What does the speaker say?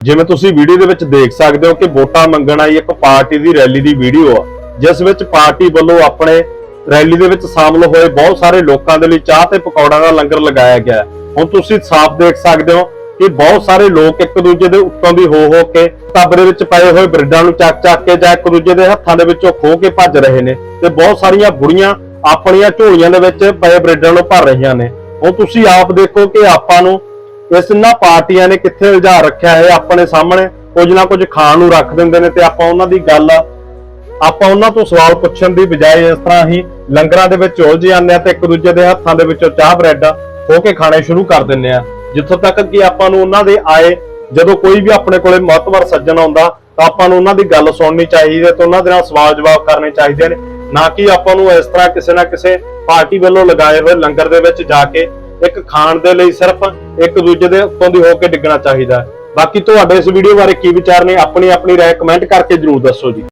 ਜਿਵੇਂ ਤੁਸੀਂ ਵੀਡੀਓ ਦੇ ਵਿੱਚ ਦੇਖ ਸਕਦੇ ਹੋ ਕਿ ਵੋਟਾਂ ਮੰਗਣ ਆਈ ਇੱਕ ਪਾਰਟੀ ਦੀ ਰੈਲੀ ਦੀ ਵੀਡੀਓ ਆ, ਜਿਸ ਵਿੱਚ ਪਾਰਟੀ ਵੱਲੋਂ ਆਪਣੇ ਰੈਲੀ ਦੇ ਵਿੱਚ ਸ਼ਾਮਲ ਹੋਏ ਬਹੁਤ ਸਾਰੇ ਲੋਕਾਂ ਦੇ ਲਈ ਚਾਹ ਤੇ ਪਕੌੜਾਂ ਦਾ ਲੰਗਰ ਲਗਾਇਆ ਗਿਆ ਹੁਣ ਤੁਸੀਂ ਸਾਫ਼ ਦੇਖ ਸਕਦੇ ਹੋ ਕਿ ਬਹੁਤ ਸਾਰੇ ਲੋਕ ਇੱਕ ਦੂਜੇ ਦੇ ਉੱਤੋਂ ਦੀ ਹੋ ਹੋ ਕੇ ਟੱਬਰੇ ਵਿੱਚ ਪਏ ਹੋਏ ਬ੍ਰਿਡਾਂ ਨੂੰ ਚੱਕ ਚੱਕ ਕੇ ਜਾਂ ਇੱਕ ਦੂਜੇ ਦੇ ਹੱਥਾਂ ਦੇ ਵਿੱਚੋਂ ਖੋਹ ਕੇ ਭੱਜ ਰਹੇ ਨੇ ਤੇ ਬਹੁਤ ਸਾਰੀਆਂ ਬੁੜੀਆਂ ਆਪਣੀਆਂ ਝੋਲੀਆਂ ਦੇ ਵਿੱਚ ਪਏ ਬ੍ਰਿਡਾਂ ਨੂੰ ਭਰ ਰਹੀਆਂ ਨੇ। ਹੁਣ ਤੁਸੀਂ ਆਪ ਦੇਖੋ ਕਿ ਆਪਾਂ ਨੂੰ ਇਸ ਇਹਨਾਂ ਪਾਰਟੀਆਂ ਨੇ ਕਿੱਥੇ ਉਲਝਾ ਰੱਖਿਆ ਹੈ ਆਪਣੇ ਸਾਹਮਣੇ, ਕੁਝ ਨਾ ਕੁਝ ਖਾਣ ਨੂੰ ਰੱਖ ਦਿੰਦੇ ਨੇ ਤੇ ਆਪਾਂ ਉਹਨਾਂ ਦੀ ਗੱਲ, ਆਪਾਂ ਉਹਨਾਂ ਤੋਂ ਸਵਾਲ ਪੁੱਛਣ ਦੀ ਬਜਾਏ ਇਸ ਤਰ੍ਹਾਂ ਹੀ ਲੰਗਰਾਂ ਦੇ ਵਿੱਚ ਉਲਝ ਜਾਂਦੇ ਆ ਤੇ ਇੱਕ ਦੂਜੇ ਦੇ ਹੱਥਾਂ ਦੇ ਵਿੱਚੋਂ ਚਾਹ ਬ੍ਰੈਡ ਹੋ ਕੇ ਖਾਣੇ ਸ਼ੁਰੂ ਕਰ ਦਿੰਦੇ ਆ। ਜਿੱਥੋਂ ਤੱਕ ਕਿ ਆਪਾਂ ਨੂੰ ਉਹਨਾਂ ਦੇ ਆਏ, ਜਦੋਂ ਕੋਈ ਵੀ ਆਪਣੇ ਕੋਲੇ ਮਹੱਤਵਰ ਸੱਜਣ ਆਉਂਦਾ, ਤਾਂ ਆਪਾਂ ਨੂੰ ਉਹਨਾਂ ਦੀ ਗੱਲ ਸੁਣਨੀ ਚਾਹੀਦੀ ਹੈ ਤੇ ਉਹਨਾਂ ਦੇ ਨਾਲ ਸਵਾਲ ਜਵਾਬ ਕਰਨੇ ਚਾਹੀਦੇ ਨੇ। ਨਾ ਕਿ ਆਪਾਂ ਨੂੰ ਇਸ ਤਰ੍ਹਾਂ ਕਿਸੇ ਨਾ ਕਿਸੇ ਪਾਰਟੀ ਵੱਲੋਂ ਲਗਾਏ ਹੋਏ ਲੰਗਰ ਦੇ ਵਿੱਚ ਜਾ ਕੇ ਇੱਕ ਖਾਣ ਦੇ ਲਈ ਸਿਰਫ ਇੱਕ ਦੂਜੇ ਦੇ ਉੱਤੋਂ ਦੀ ਹੋ ਕੇ ਡਿੱਗਣਾ ਚਾਹੀਦਾ ਹੈ। ਬਾਕੀ ਤੁਹਾਡੇ ਇਸ ਵੀਡੀਓ ਬਾਰੇ ਕੀ ਵਿਚਾਰ ਨੇ, ਆਪਣੀ ਆਪਣੀ ਰਾਏ ਕਮੈਂਟ ਕਰਕੇ ਜਰੂਰ ਦੱਸੋ ਜੀ